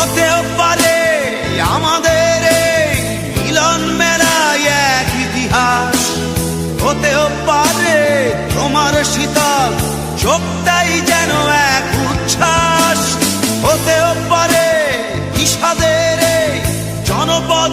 হতেও পারে আমাদের এক ইতিহাস। হতেও পারে তোমার শীতল যেন এক উচ্ছ্বাস। হতেও পারে জনপদ